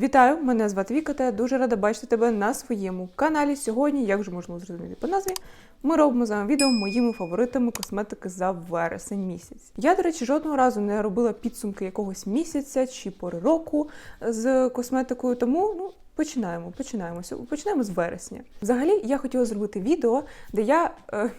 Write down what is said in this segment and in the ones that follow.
Вітаю! Мене звати Віка, та я дуже рада бачити тебе на своєму каналі. Сьогодні, як вже можна зрозуміти по назві, ми робимо з вами відео моїми фаворитами косметики за вересень місяць. Я, до речі, жодного разу не робила підсумки якогось місяця чи пори року з косметикою, тому ну. Починаємо, починаємо. Починаємо з вересня. Взагалі, я хотіла зробити відео, де я е,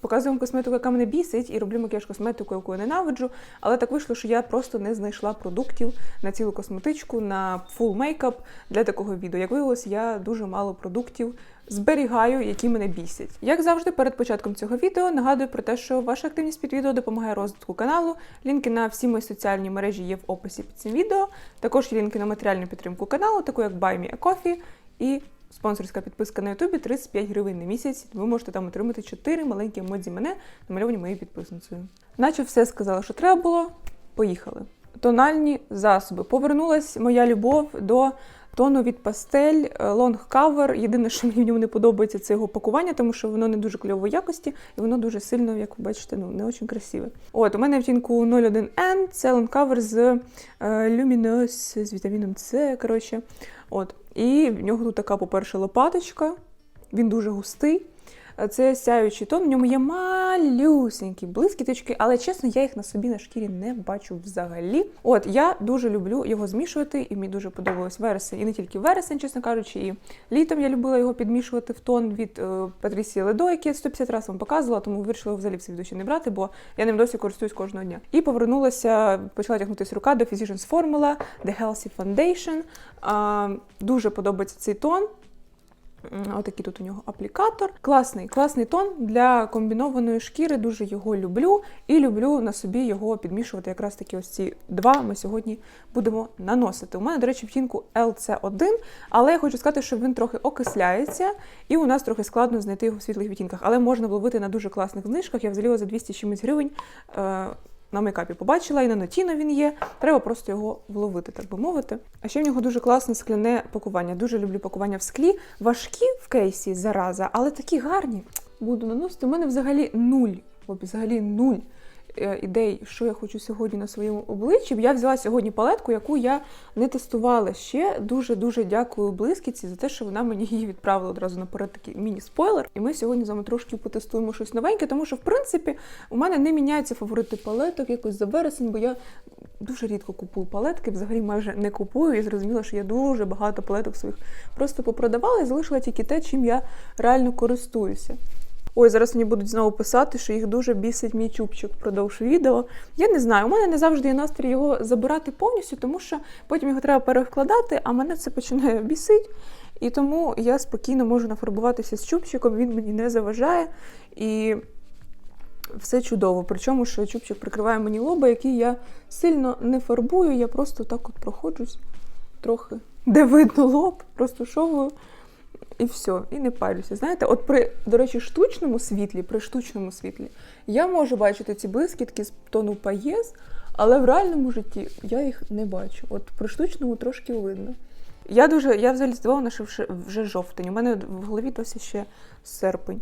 показую вам косметику, яка мене бісить, і роблю макіяж косметику, яку я ненавиджу. Але так вийшло, що я просто не знайшла продуктів на цілу косметичку, на фул мейкап для такого відео. Як виявилось, я дуже мало продуктів зберігаю, які мене бісять. Як завжди, перед початком цього відео нагадую про те, що ваша активність під відео допомагає розвитку каналу. Лінки на всі мої соціальні мережі є в описі під цим відео. Також є лінки на матеріальну підтримку каналу, таку як Buy Me a Coffee і спонсорська підписка на Ютубі 35 гривень на місяць. Ви можете там отримати 4 маленькі емодзі мене, намальовані моєю підписницею. Наче все сказала, що треба було. Поїхали. Тональні засоби. Повернулась моя любов до тону від пастель Cover. Єдине, що мені в ньому не подобається, це його пакування, тому що воно не дуже кльової якості, і воно дуже сильно, як ви бачите, ну не дуже красиве. От у мене втінку 01N, це Cover з е, Luminous, з вітаміном С. Коротше. От. І в нього тут така, по-перше, лопаточка. Він дуже густий. Е, Це сяючий тон, в ньому є малюсенькі блискіточки, але чесно, я їх на собі на шкірі не бачу взагалі. От я дуже люблю його змішувати, і мені дуже подобалось вересень, і не тільки вересень, чесно кажучи, і літом я любила його підмішувати в тон від е, Патрісії Ледо, який я 150 разів вам показувала, тому вирішила взагалі в свій не брати, бо я ним досі користуюсь кожного дня. І повернулася, почала тягнутися рука до Physicians Formula The Healthy Foundation. А, дуже подобається цей тон. Отакий тут у нього аплікатор. Класний, класний тон для комбінованої шкіри. Дуже його люблю і люблю на собі його підмішувати. Якраз таки ось ці два ми сьогодні будемо наносити. У мене, до речі, втінку LC1, але я хочу сказати, що він трохи окисляється, і у нас трохи складно знайти його в світлих відтінках. Але можна вловити на дуже класних знижках. Я взагалі за 200 чимось гривень. На мейкапі побачила, і на нотіно він є. Треба просто його вловити, так би мовити. А ще в нього дуже класне скляне пакування. Дуже люблю пакування в склі. Важкі в кейсі зараза, але такі гарні. Буду наносити. У мене взагалі нуль. Взагалі нуль ідей, що я хочу сьогодні на своєму обличчі. Я взяла сьогодні палетку, яку я не тестувала ще. Дуже дуже дякую блискіці за те, що вона мені її відправила одразу наперед такий міні-спойлер. І ми сьогодні з вами трошки потестуємо щось новеньке, тому що в принципі у мене не міняються фаворити палеток якось за вересень, бо я дуже рідко купую палетки, взагалі майже не купую. І зрозуміла, що я дуже багато палеток своїх просто попродавала і залишила тільки те, чим я реально користуюся. Ой, зараз мені будуть знову писати, що їх дуже бісить мій чубчик впродовж відео. Я не знаю, у мене не завжди є настрій його забирати повністю, тому що потім його треба перевкладати, а мене це починає бісить. І тому я спокійно можу нафарбуватися з чубчиком, він мені не заважає. І все чудово. Причому, що чубчик прикриває мені лоба, який я сильно не фарбую, я просто так от проходжусь трохи, де видно лоб, розтушовую. І все, і не парюся. Знаєте, от при, до речі, штучному світлі, при штучному світлі, я можу бачити ці блискітки з тону паєс, але в реальному житті я їх не бачу. От при штучному трошки видно. Я дуже, я взагалі здивована, що вже, вже жовтень. У мене в голові досі ще серпень.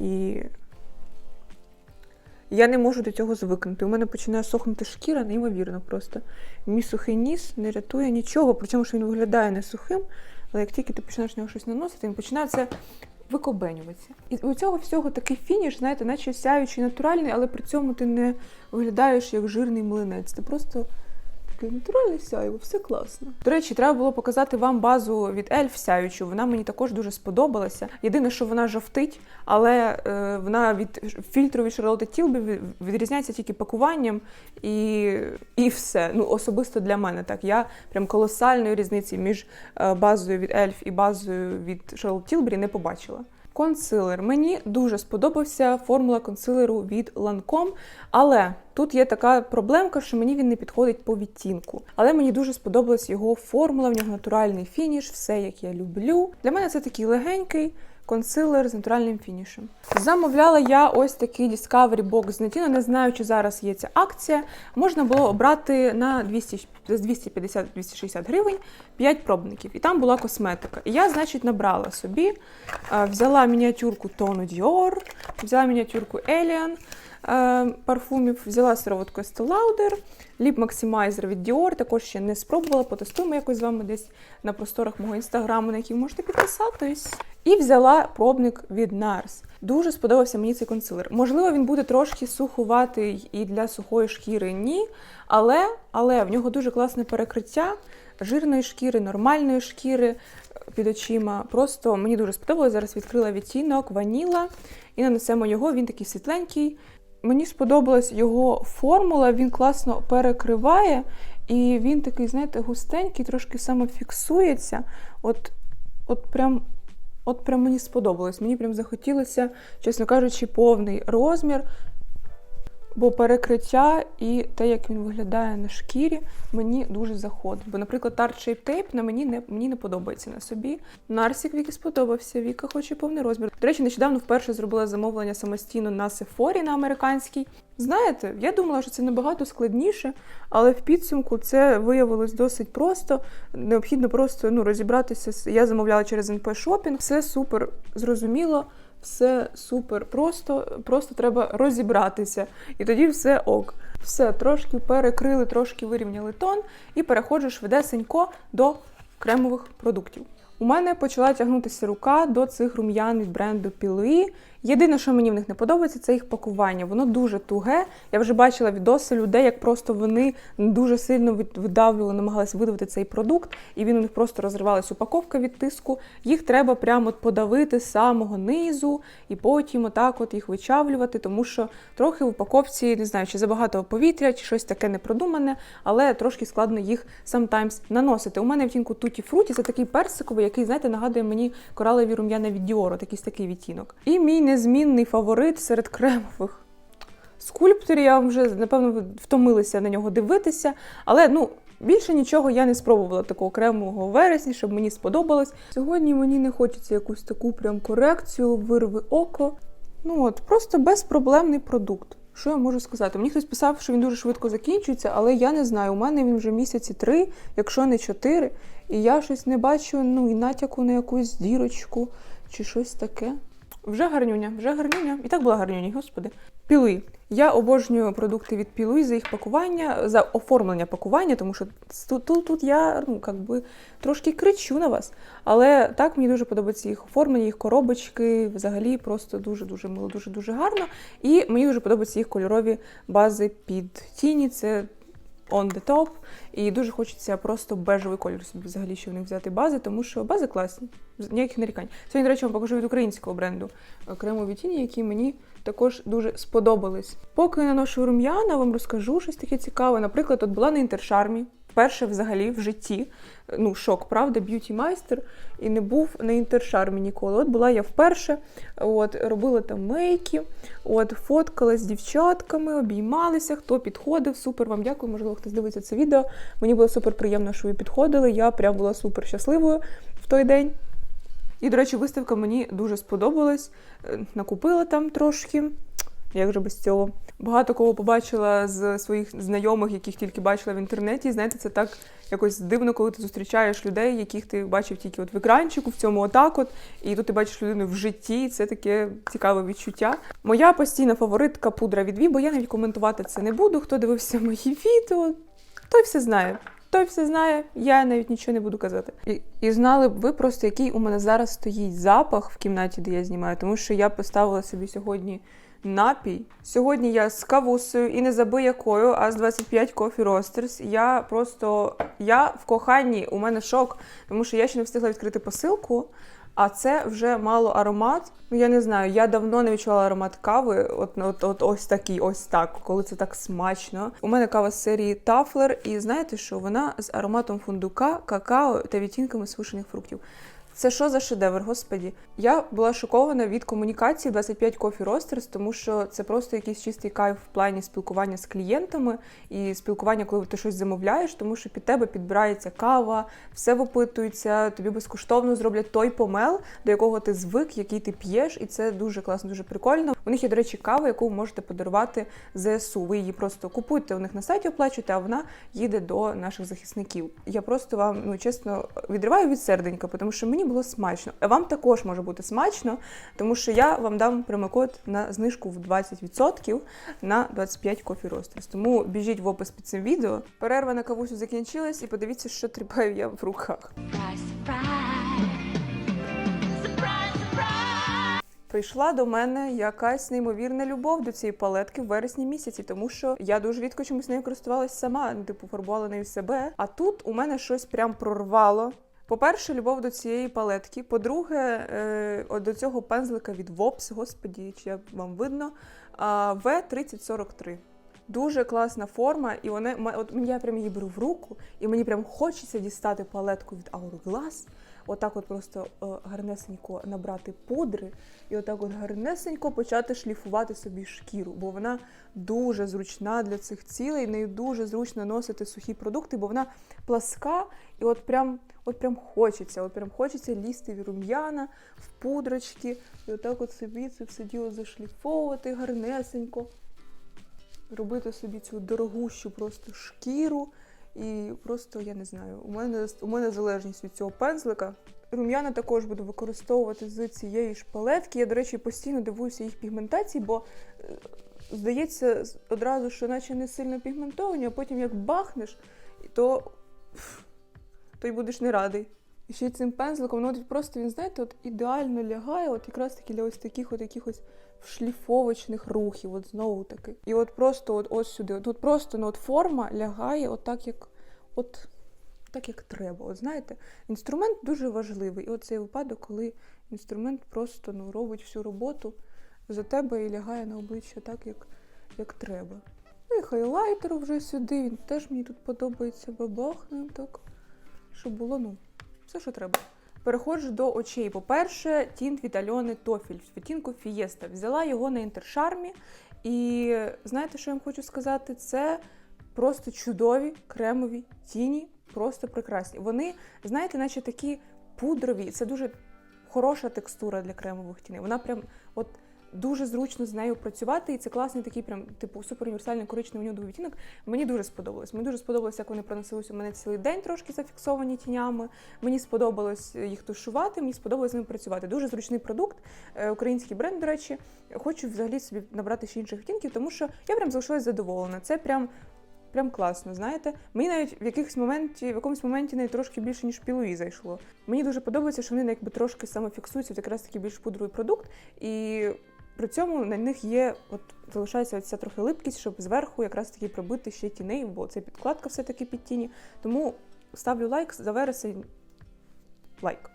І я не можу до цього звикнути. У мене починає сохнути шкіра, неймовірно просто. Мій сухий ніс не рятує нічого, причому що він виглядає не сухим, але як тільки ти починаєш на нього щось наносити, він починає це викобенюватися. І у цього всього такий фініш, знаєте, наче сяючий, натуральний, але при цьому ти не виглядаєш як жирний млинець. Ти просто таке натуральне сяйво, все класно. До речі, треба було показати вам базу від Ельф сяючу. Вона мені також дуже сподобалася. Єдине, що вона жовтить, але е, вона від фільтру від Charlotte Tilbury відрізняється тільки пакуванням і, і все. Ну, особисто для мене так. Я прям колосальної різниці між е, базою від Ельф і базою від Charlotte Tilbury не побачила. Консилер. Мені дуже сподобався формула консилеру від Lancome, але тут є така проблемка, що мені він не підходить по відтінку. Але мені дуже сподобалась його формула, в нього натуральний фініш, все як я люблю. Для мене це такий легенький консилер з натуральним фінішем. Замовляла я ось такий Discovery Box з Netino, Не знаю, чи зараз є ця акція. Можна було обрати на 200, 250-260 гривень 5 пробників. І там була косметика. І я, значить, набрала собі, взяла мініатюрку тону Dior, взяла мініатюрку Alien, парфумів. Взяла сироватку Estee Lauder, ліп Maximizer від Dior, також ще не спробувала, потестуємо якось з вами десь на просторах мого інстаграму, на який можете підписатись. І взяла пробник від NARS. Дуже сподобався мені цей консилер. Можливо, він буде трошки сухуватий і для сухої шкіри ні. Але, але в нього дуже класне перекриття жирної шкіри, нормальної шкіри е, під очима. Просто мені дуже сподобалось. Зараз відкрила відтінок ваніла і нанесемо його. Він такий світленький. Мені сподобалась його формула, він класно перекриває, і він такий, знаєте, густенький, трошки саме фіксується. От, от прям. От прям мені сподобалось. Мені прям захотілося, чесно кажучи, повний розмір. Бо перекриття і те, як він виглядає на шкірі, мені дуже заходить. Бо, наприклад, Tarte Shape на мені не мені не подобається на собі. Нарсік Вікі сподобався. Віка хоче повний розмір. До речі, нещодавно вперше зробила замовлення самостійно на Sephora на американській. Знаєте, я думала, що це набагато складніше, але в підсумку це виявилось досить просто. Необхідно просто ну, розібратися. Я замовляла через NP Shopping. Все супер зрозуміло. Все супер просто, просто треба розібратися. І тоді все ок. Все, трошки перекрили, трошки вирівняли тон і переходжу швидесенько до кремових продуктів. У мене почала тягнутися рука до цих рум'ян від бренду Пілуї. Єдине, що мені в них не подобається, це їх пакування. Воно дуже туге. Я вже бачила відоси людей, як просто вони дуже сильно видавлювали, намагалися видавити цей продукт, і він у них просто розривалась упаковка від тиску. Їх треба прямо подавити з самого низу і потім отак от їх вичавлювати, тому що трохи в упаковці, не знаю, чи забагато повітря, чи щось таке непродумане, але трошки складно їх sometimes наносити. У мене втінку Туті Фруті це такий персиковий, який, знаєте, нагадує мені коралові рум'яна від Діору, такий такий відтінок. І мій незмінний фаворит серед кремових скульпторів. Я вже напевно ви втомилися на нього дивитися, але ну. Більше нічого я не спробувала такого кремового у вересні, щоб мені сподобалось. Сьогодні мені не хочеться якусь таку прям корекцію, вирви око. Ну от, просто безпроблемний продукт. Що я можу сказати? Мені хтось писав, що він дуже швидко закінчується, але я не знаю. У мене він вже місяці три, якщо не чотири, і я щось не бачу ну і натяку на якусь дірочку чи щось таке. Вже гарнюня, вже гарнюня. І так була гарнюня, господи. Піли. Я обожнюю продукти від Пілуї за їх пакування, за оформлення пакування, тому що тут, тут, тут я ну, как би, трошки кричу на вас. Але так мені дуже подобається їх оформлення, їх коробочки, взагалі просто дуже-дуже мило, дуже-дуже гарно. І мені дуже подобаються їх кольорові бази під тіні. Це on the top. І дуже хочеться просто бежевий колір собі взагалі ще в них взяти бази, тому що бази класні, ніяких нарікань. Сьогодні, до речі, вам покажу від українського бренду е, кремові тіні, які мені також дуже сподобались. Поки наношу рум'яна, вам розкажу щось таке цікаве. Наприклад, от була на інтершармі. Вперше взагалі в житті, ну шок, правда, б'юті майстер, і не був на інтершармі ніколи. От була я вперше, от робила там мейки, от фоткалась з дівчатками, обіймалися, хто підходив. Супер вам дякую. Можливо, хтось дивиться це відео. Мені було супер приємно, що ви підходили. Я прям була супер щасливою в той день. І, до речі, виставка мені дуже сподобалась. Е, Накупила там трошки. Як же без цього? Багато кого побачила з своїх знайомих, яких тільки бачила в інтернеті. Знаєте, це так якось дивно, коли ти зустрічаєш людей, яких ти бачив тільки от в екранчику, в цьому отак от, і тут ти бачиш людину в житті. і Це таке цікаве відчуття. Моя постійна фаворитка пудра від Ві, бо я навіть коментувати це не буду. Хто дивився мої відео, той все знає. Той все знає, я навіть нічого не буду казати. І, і знали б ви просто, який у мене зараз стоїть запах в кімнаті, де я знімаю, тому що я поставила собі сьогодні напій. Сьогодні я з кавусою і не забий якою, а з 25 Coffee Roasters. Я просто я в коханні, у мене шок, тому що я ще не встигла відкрити посилку. А це вже мало аромат. Ну я не знаю, я давно не відчувала аромат кави. От, от, от ось такий, ось так, коли це так смачно. У мене кава з серії Тафлер, і знаєте що? Вона з ароматом фундука, какао та відтінками сушених фруктів. Це що за шедевр, господі? Я була шокована від комунікації 25 Coffee Roasters, тому що це просто якийсь чистий кайф в плані спілкування з клієнтами і спілкування, коли ти щось замовляєш, тому що під тебе підбирається кава, все випитується, тобі безкоштовно зроблять той помел, до якого ти звик, який ти п'єш, і це дуже класно, дуже прикольно. У них є, до речі, кава, яку ви можете подарувати ЗСУ. Ви її просто купуєте у них на сайті, оплачуєте, а вона їде до наших захисників. Я просто вам ну чесно відриваю від серденька, тому що мені було смачно. А Вам також може бути смачно, тому що я вам дам промокод на знижку в 20% на 25 кофі Roasters. Тому біжіть в опис під цим відео. Перерва на кавусю закінчилась, і подивіться, що тріпаю я в руках. Прийшла до мене якась неймовірна любов до цієї палетки в вересні місяці, тому що я дуже рідко чомусь нею користувалась сама, типу фарбувала нею себе. А тут у мене щось прям прорвало. По-перше, любов до цієї палетки. По-друге, е, до цього пензлика від Вопс, господі, чи як вам видно, а, V3043. Дуже класна форма, і вони от я прям її беру в руку, і мені прям хочеться дістати палетку від Hourglass, отак от просто е, гарнесенько набрати пудри, і отак от гарнесенько почати шліфувати собі шкіру, бо вона дуже зручна для цих цілей, нею дуже зручно носити сухі продукти, бо вона пласка, і от прям, от прям хочеться, от прям хочеться лізти в рум'яна, в пудрочки, і отак от собі це все діло зашліфовувати гарнесенько робити собі цю дорогущу просто шкіру. І просто я не знаю, у мене у мене залежність від цього пензлика. Рум'яна також буду використовувати з цієї ж палетки. Я, до речі, постійно дивуюся їх пігментації, бо е, здається одразу, що наче не сильно пігментовані, а потім як бахнеш, то, то й будеш не радий. І ще цим пензликом, ну от просто він, знаєте, от ідеально лягає, от якраз таки для ось таких от якихось шліфовочних рухів, от знову таки. І от просто от, ось сюди. От, от просто ну, от форма лягає от так, як от, так, як треба. От знаєте, інструмент дуже важливий. І от цей випадок, коли інструмент просто ну, робить всю роботу за тебе і лягає на обличчя так, як, як треба. Ну і хайлайтер вже сюди, він теж мені тут подобається бабахнем так, щоб було, ну, все, що треба. Переходжу до очей. По-перше, тінт від Альони Тофіль в відтінку Фієста. Взяла його на інтершармі. І знаєте, що я вам хочу сказати? Це просто чудові кремові тіні, просто прекрасні. Вони, знаєте, наче такі пудрові. Це дуже хороша текстура для кремових тіней. Вона прям от дуже зручно з нею працювати, і це класний такий, прям типу суперуніверсальний коричневий нюдовий відтінок. Мені дуже сподобалось. Мені дуже сподобалось, як вони проносились у мене цілий день, трошки зафіксовані тінями. Мені сподобалось їх тушувати, мені сподобалось з ними працювати. Дуже зручний продукт, е, український бренд, до речі. Хочу взагалі собі набрати ще інших відтінків, тому що я прям залишилась задоволена. Це прям. Прям класно, знаєте. Мені навіть в якихось моменті, в якомусь моменті навіть трошки більше, ніж пілуї зайшло. Мені дуже подобається, що вони якби трошки самофіксуються, це якраз такий більш пудровий продукт, і при цьому на них є, от залишається ця трохи липкість, щоб зверху якраз таки пробити ще тіней, бо це підкладка все-таки під тіні. Тому ставлю лайк за вересень. Лайк.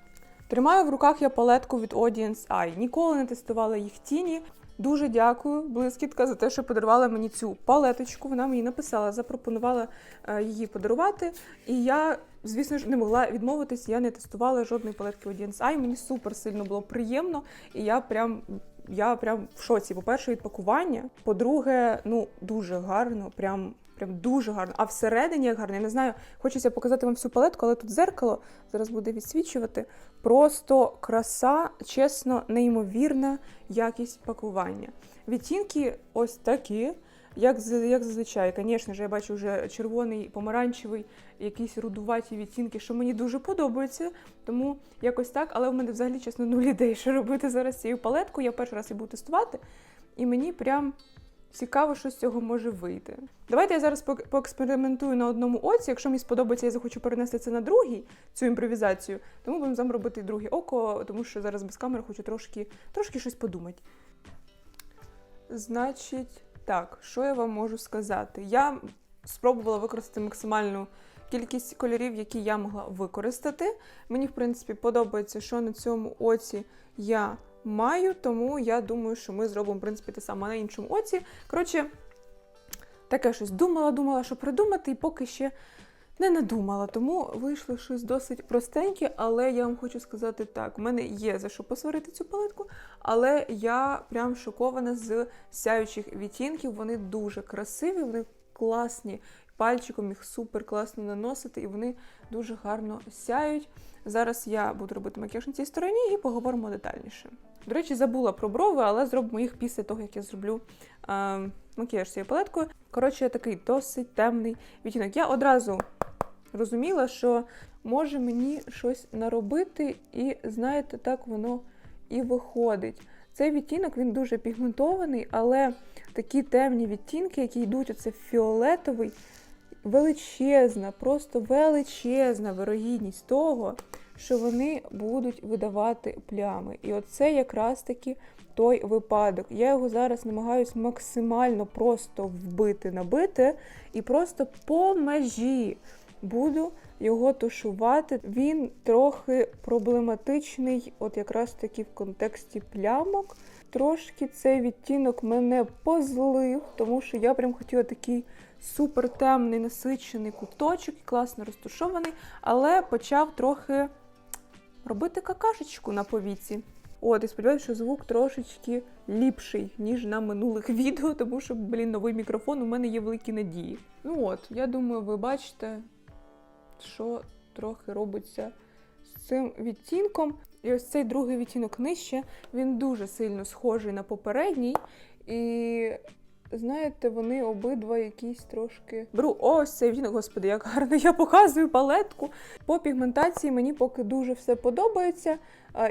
Тримаю в руках я палетку від Audience Eye. Ніколи не тестувала їх тіні. Дуже дякую, блискітка, за те, що подарувала мені цю палеточку. Вона мені написала, запропонувала е, її подарувати. І я, звісно ж, не могла відмовитись. Я не тестувала жодної палетки Audience Eye. Мені супер сильно було приємно, і я прям. Я прям в шоці. По-перше, від пакування. По-друге, ну дуже гарно, прям прям дуже гарно. А всередині як гарно. Я не знаю, хочеться показати вам всю палетку, але тут зеркало зараз буде відсвічувати. Просто краса, чесно, неймовірна якість пакування. Відтінки ось такі. Як, як зазвичай, звісно ж, я бачу вже червоний, помаранчевий, якісь рудуваті відтінки, що мені дуже подобаються. Тому якось так, але в мене взагалі чесно нуль ідей, що робити зараз цією палеткою. Я перший раз її буду тестувати, і мені прям цікаво, що з цього може вийти. Давайте я зараз поекспериментую на одному оці. Якщо мені сподобається, я захочу перенести це на другий, цю імпровізацію, тому будемо там робити друге око, тому що зараз без камери хочу трошки, трошки щось подумати. Значить, так, що я вам можу сказати? Я спробувала використати максимальну кількість кольорів, які я могла використати. Мені, в принципі, подобається, що на цьому оці я маю, тому я думаю, що ми зробимо, в принципі, те саме на іншому оці. Коротше, таке щось думала, думала, що придумати, і поки ще не надумала. Тому вийшло щось досить простеньке, але я вам хочу сказати так: у мене є за що посварити цю палетку, але я прям шокована з сяючих відтінків. Вони дуже красиві, вони класні. Пальчиком їх супер класно наносити, і вони дуже гарно сяють. Зараз я буду робити макіяж на цій стороні і поговоримо детальніше. До речі, забула про брови, але зробимо їх після того, як я зроблю е, макіяж цією палеткою. Коротше, такий досить темний відтінок. Я одразу розуміла, що може мені щось наробити, і знаєте, так воно і виходить. Цей відтінок він дуже пігментований, але такі темні відтінки, які йдуть, оце фіолетовий, величезна, просто величезна вирогідність того, що вони будуть видавати плями. І оце якраз таки той випадок. Я його зараз намагаюсь максимально просто вбити, набити, і просто по межі буду його тушувати. Він трохи проблематичний, от якраз таки в контексті плямок. Трошки цей відтінок мене позлив, тому що я прям хотіла такий супер темний насичений куточок, класно розтушований, але почав трохи робити какашечку на повіці. От, і сподіваюся, що звук трошечки ліпший, ніж на минулих відео, тому що, блін, новий мікрофон, у мене є великі надії. Ну от, я думаю, ви бачите, що трохи робиться з цим відтінком. І ось цей другий відтінок нижче, він дуже сильно схожий на попередній. І знаєте, вони обидва якісь трошки. Беру ось цей відтінок, господи, як гарно я показую палетку. По пігментації мені поки дуже все подобається.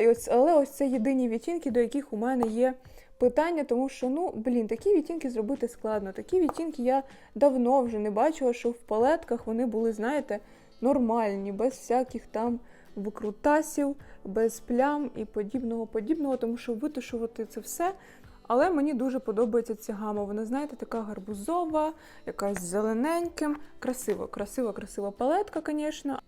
І ось, але ось це єдині відтінки, до яких у мене є питання, тому що, ну, блін, такі відтінки зробити складно. Такі відтінки я давно вже не бачила, що в палетках вони були, знаєте, нормальні, без всяких там викрутасів, без плям і подібного подібного, тому що витушувати це все. Але мені дуже подобається ця гама. Вона, знаєте, така гарбузова, якась зелененьким. Красиво, красива, красива палетка, звісно.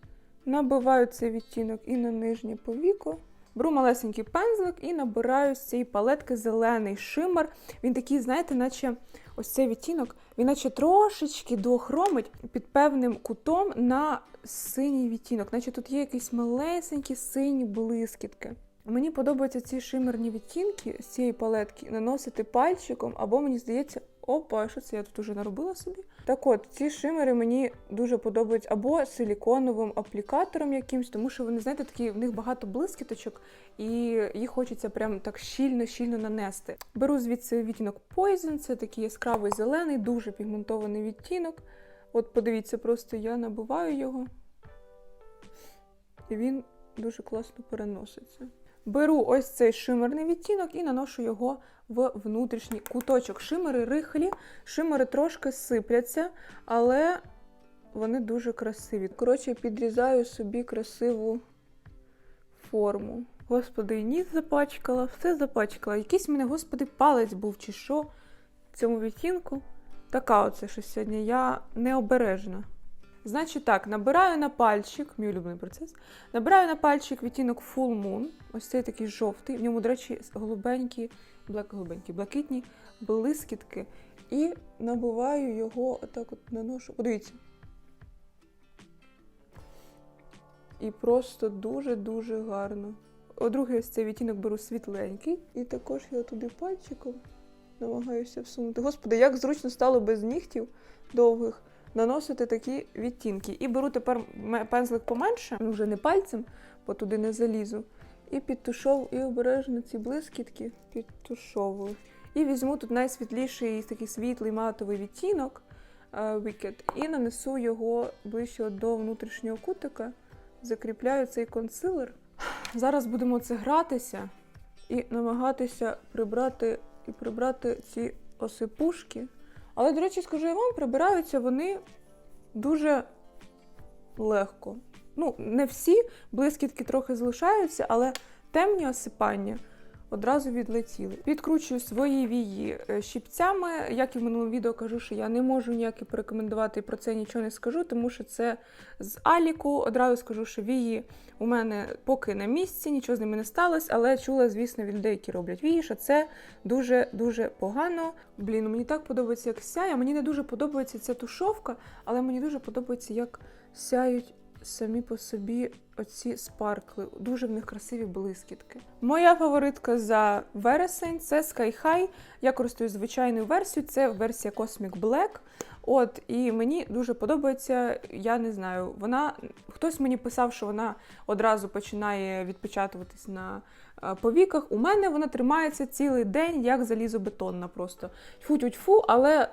Набиваю цей відтінок і на нижнє повіко. Беру малесенький пензлик і набираю з цієї палетки зелений шимер. Він такий, знаєте, наче ось цей відтінок, він наче трошечки дохромить під певним кутом на синій відтінок, наче тут є якісь малесенькі сині блискітки. Мені подобаються ці шимерні відтінки з цієї палетки наносити пальчиком, або мені здається, опа, що це я тут уже наробила собі? Так от, ці шимери мені дуже подобаються або силіконовим аплікатором якимсь, тому що вони, знаєте, такі, в них багато блискіточок, і їх хочеться прям так щільно-щільно нанести. Беру звідси відтінок Poison, це такий яскравий зелений, дуже пігментований відтінок. От подивіться, просто я набиваю його, і він дуже класно переноситься. Беру ось цей шимерний відтінок і наношу його в внутрішній куточок. Шимери рихлі, шимери трошки сипляться, але вони дуже красиві. Коротше, підрізаю собі красиву форму. Господи, ніс запачкала, все запачкала. Якийсь мене, господи, палець був чи що в цьому відтінку. Така оце щось сьогодні. Я необережна. Значить так, набираю на пальчик, мій улюблений процес. Набираю на пальчик відтінок Full Moon. Ось цей такий жовтий. В ньому, до речі, голубенькі, голубенькі, блакитні блискітки. І набиваю його, отак от наношу. Подивіться. І просто дуже-дуже гарно. О, другий ось цей відтінок беру світленький. І також я туди пальчиком намагаюся всунути. Господи, як зручно стало без нігтів довгих наносити такі відтінки. І беру тепер пензлик поменше, ну вже не пальцем, бо туди не залізу. І підтушов, і обережно ці блискітки підтушовую. І візьму тут найсвітліший такий світлий матовий відтінок е, Wicked, і нанесу його ближче до внутрішнього кутика. Закріпляю цей консилер. Зараз будемо це гратися і намагатися прибрати і прибрати ці осипушки. Але, до речі, скажу я вам, прибираються вони дуже легко. Ну, не всі, блискітки трохи залишаються, але темні осипання одразу відлетіли. Підкручую свої вії е, щіпцями. Як і в минулому відео кажу, що я не можу ніякі порекомендувати і про це нічого не скажу, тому що це з Аліку. Одразу скажу, що вії у мене поки на місці, нічого з ними не сталося, але чула, звісно, від людей, які роблять вії, що це дуже-дуже погано. Блін, мені так подобається, як сяє. Мені не дуже подобається ця тушовка, але мені дуже подобається, як сяють самі по собі оці спаркли. Дуже в них красиві блискітки. Моя фаворитка за вересень це Sky High. Я користуюсь звичайною версією, це версія Cosmic Black. От, і мені дуже подобається, я не знаю, вона хтось мені писав, що вона одразу починає відпечатуватись на е, повіках. У мене вона тримається цілий день, як залізобетонна просто. Тьфу-тьфу-тьфу, але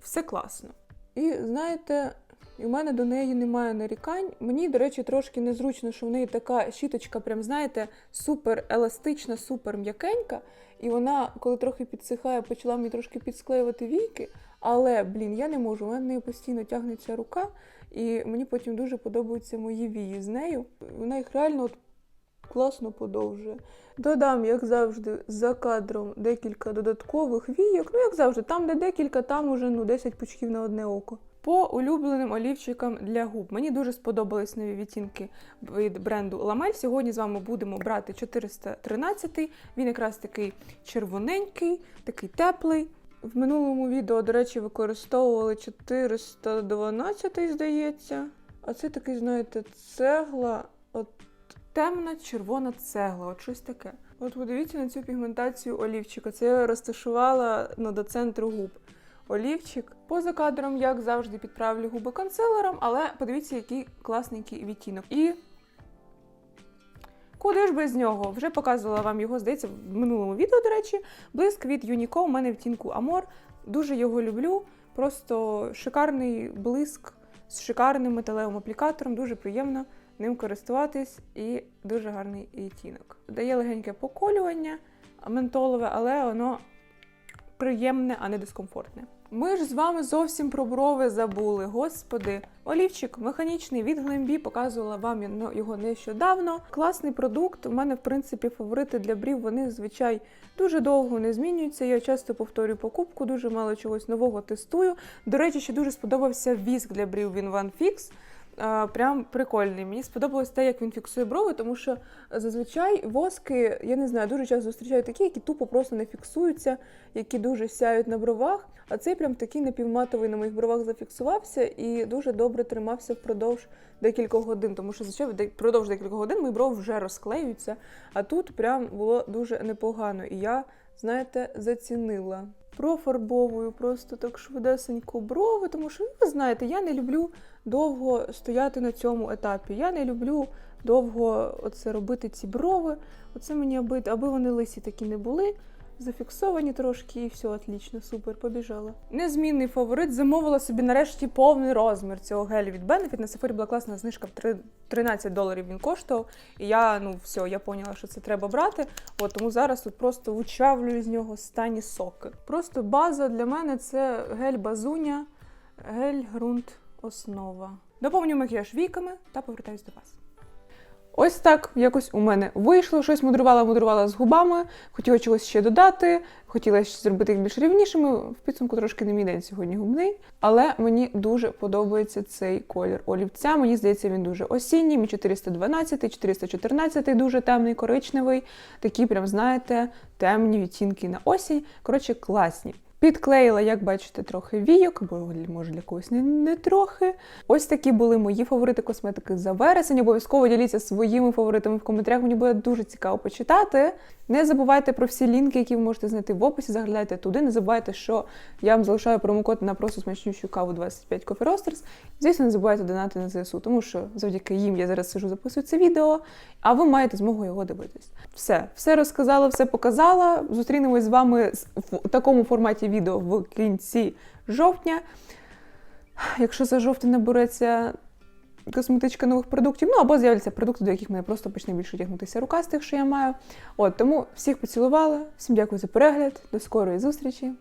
все класно. І знаєте, І в мене до неї немає нарікань. Мені, до речі, трошки незручно, що в неї така щіточка, прям знаєте, супер еластична, супер м'якенька. І вона, коли трохи підсихає, почала мені трошки підсклеювати війки. Але, блін, я не можу. У мене в неї постійно тягнеться рука, і мені потім дуже подобаються мої вії з нею. Вона їх реально от класно подовжує. Додам, як завжди, за кадром декілька додаткових війок. Ну, як завжди, там, де декілька, там уже ну, 10 пучків на одне око. По улюбленим олівчикам для губ. Мені дуже сподобались нові відтінки від бренду Ламель. Сьогодні з вами будемо брати 413. Він якраз такий червоненький, такий теплий. В минулому відео, до речі, використовували 412, здається. А це такий, знаєте, цегла. От темна червона цегла, от щось таке. От подивіться на цю пігментацію олівчика. Це я розташувала ну, до центру губ. Олівчик. Поза кадром, як завжди, підправлю губи консилером, але подивіться, який класненький відтінок. І куди ж без нього? Вже показувала вам його, здається, в минулому відео, до речі. Блиск від Unico у мене в відтінку Amor. Дуже його люблю. Просто шикарний блиск з шикарним металевим аплікатором, дуже приємно ним користуватись і дуже гарний відтінок. Дає легеньке поколювання ментолове, але воно приємне, а не дискомфортне. Ми ж з вами зовсім про брови забули. Господи, олівчик механічний від Глембі, показувала вам його нещодавно. Класний продукт. У мене, в принципі, фаворити для брів. Вони зазвичай дуже довго не змінюються. Я часто повторюю покупку, дуже мало чогось нового тестую. До речі, ще дуже сподобався віск для брів він One Fix. Прям прикольний. Мені сподобалось те, як він фіксує брови, тому що зазвичай воски, я не знаю, дуже часто зустрічаю такі, які тупо просто не фіксуються, які дуже сяють на бровах. А цей прям такий напівматовий на моїх бровах зафіксувався і дуже добре тримався впродовж декількох годин, тому що зазвичай впродовж декількох годин мої брови вже розклеюються. А тут прям було дуже непогано. І я, знаєте, зацінила. Профарбовую просто так швидесенько брови, тому що ви знаєте, я не люблю довго стояти на цьому етапі. Я не люблю довго оце робити ці брови. Оце мені аби, аби вони лисі такі не були. Зафіксовані трошки і все отлично, супер, побіжала. Незмінний фаворит. Замовила собі нарешті повний розмір цього гелю від Benefit. На Sephora була класна знижка в три- 13 доларів він коштував. І я, ну все, я поняла, що це треба брати. От тому зараз тут просто вичавлюю з нього стані соки. Просто база для мене це гель базуня, гель ґрунт основа. Доповню макіяж віками та повертаюсь до вас. Ось так якось у мене вийшло. Щось мудрувала, мудрувала з губами, хотіла чогось ще додати, хотіла зробити їх більш рівнішими. В підсумку трошки не мій день сьогодні губний. Але мені дуже подобається цей колір олівця. Мені здається, він дуже осінній. Мій 412, 414 дуже темний, коричневий. Такі, прям, знаєте, темні відтінки на осінь. Коротше, класні. Підклеїла, як бачите, трохи війок, або може для когось не, не трохи. Ось такі були мої фаворити косметики за вересень. Обов'язково діліться своїми фаворитами в коментарях. Мені буде дуже цікаво почитати. Не забувайте про всі лінки, які ви можете знайти в описі. Заглядайте туди. Не забувайте, що я вам залишаю промокод на просто смачнющу каву 25 Coffee Roasters. Звісно, не забувайте донати на ЗСУ, тому що завдяки їм я зараз сижу, записую це відео, а ви маєте змогу його дивитись. Все, все розказала, все показала. Зустрінемось з вами в такому форматі відео в кінці жовтня. Якщо за жовтень набереться косметичка нових продуктів, ну або з'являться продукти, до яких мене просто почне більше тягнутися рука з тих, що я маю. От тому всіх поцілувала. Всім дякую за перегляд. До скорої зустрічі.